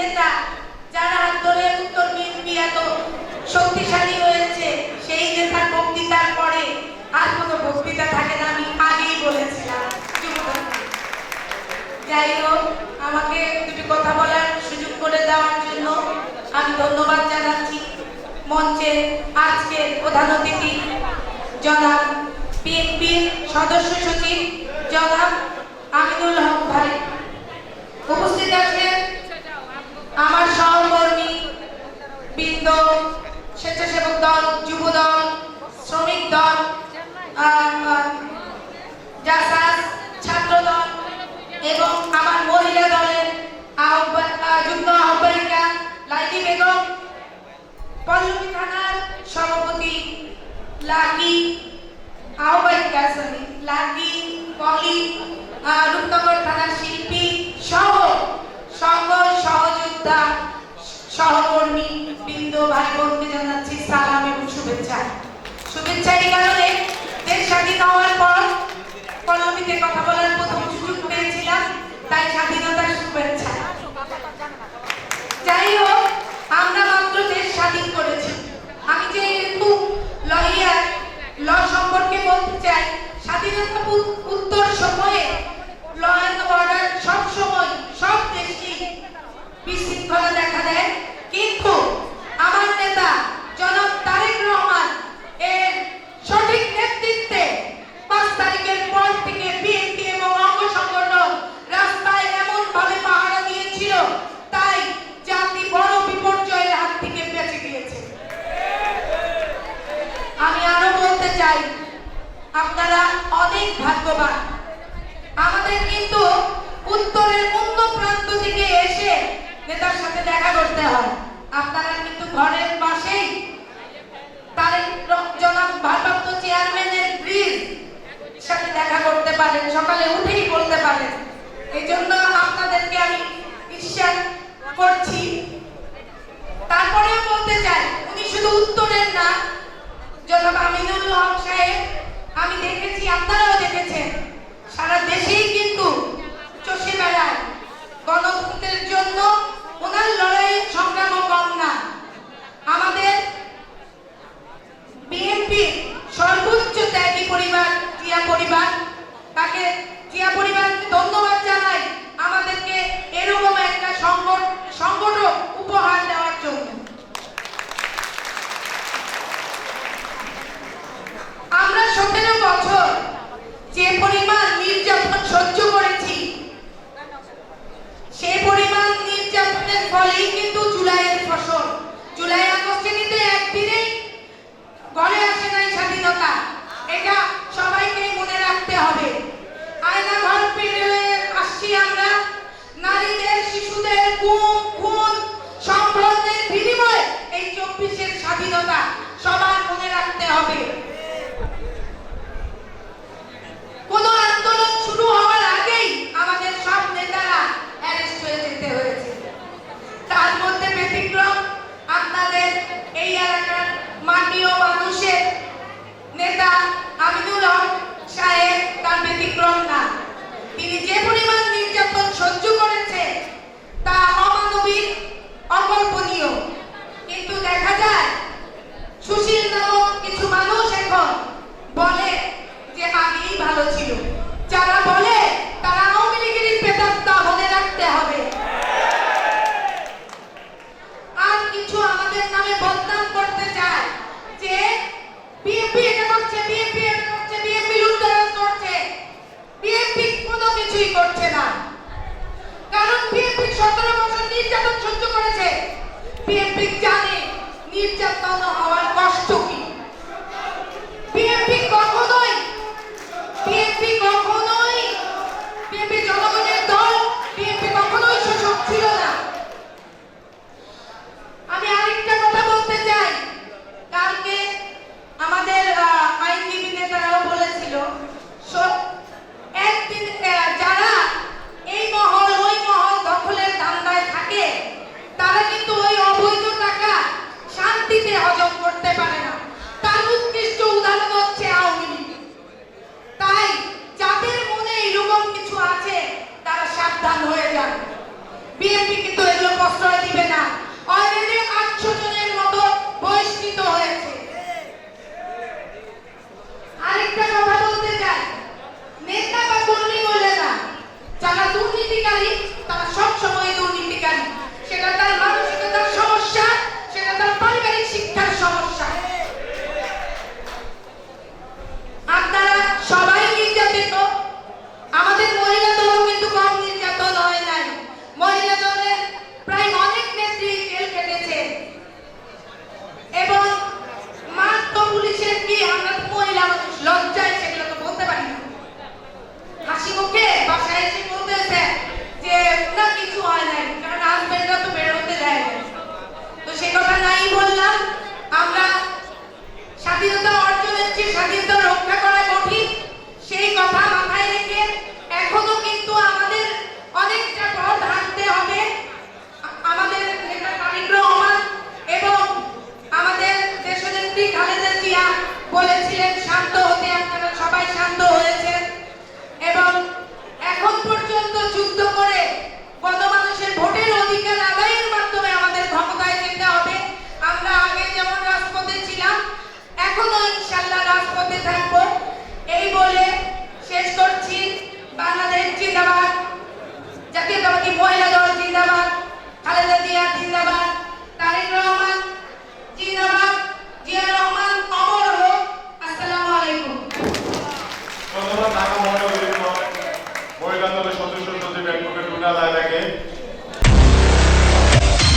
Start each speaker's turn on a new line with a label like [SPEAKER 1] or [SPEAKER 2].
[SPEAKER 1] নেতা, যার হাত ধরে উত্তর বিএনপি এত শক্তিশালী হয়েছে, সেই নেতার বক্তৃতার পরে আর কোনো বক্তৃতা থাকে না, আমি আগেই বলেছিলাম। যাই হোক, আমাকে দুটি কথা বলার সুযোগ করে দেওয়ার জন্য আমি ধন্যবাদ জানাচ্ছি মঞ্চে আজকের প্রধান অতিথি, জনাব বিএনপির সদস্য সচিব, জনাব আমিনুল হক ভাই। আমার সহকর্মী, বৃন্দ, স্বেচ্ছাসেবক দল, যুব দল, শ্রমিক দল জাসাস ছাত্র দল এবং আমার মহিলা দলের যুগ্ম আহ্বায়িকা লাইলি বেগম, পল্লবী থানার সভাপতি লাকি, আহ্বায়িকা সরি লাকি, পলি রূপনগর থানার শিল্পী সহ সকল সহকর্মী, বৃন্দ ভাই বোনকে জানাচ্ছি শুভেচ্ছা। শুভেচ্ছা এই কারণে হওয়ার পর কলমিতে কথা বলার প্রথম সুযোগ পেয়েছিলাম তাই স্বাধীন বিশৃঙ্খলা দেখা দেয়। কিন্তু আমার নেতা জনাব তারেক রহমান এর সঠিক নেতৃত্বে পাঁচ তারিখের পর থেকে বিএনপি এবং অঙ্গ সংগঠন রাস্তায় এমন ভাবে পাহারা দিয়েছিল, তাই জাতি বড় বিপর্যয়ের হাত থেকে বেঁচে গিয়েছে। আমি আরও বলতে চাই, আপনারা অনেক ভাগ্যবান। আমাদের কিন্তু উত্তরের নেতার সাথে দেখা করতে হয়। আপনারা কিন্তু ঘরের পাশেই এই জন্য আপনাদেরকে আমি বিশ্বাস করছি। তারপরেও বলতে চাই, উনি শুধু উত্তরের না, জনাব আমিনুল হক সাহেব, আমি দেখেছি আপনারা বিএনপি কিন্তু এগুলো প্রশ্রয় দিবে না। আমরা মহিলা লজ্জায় সেগুলো তো বলতে পারি না। হাসি মুখে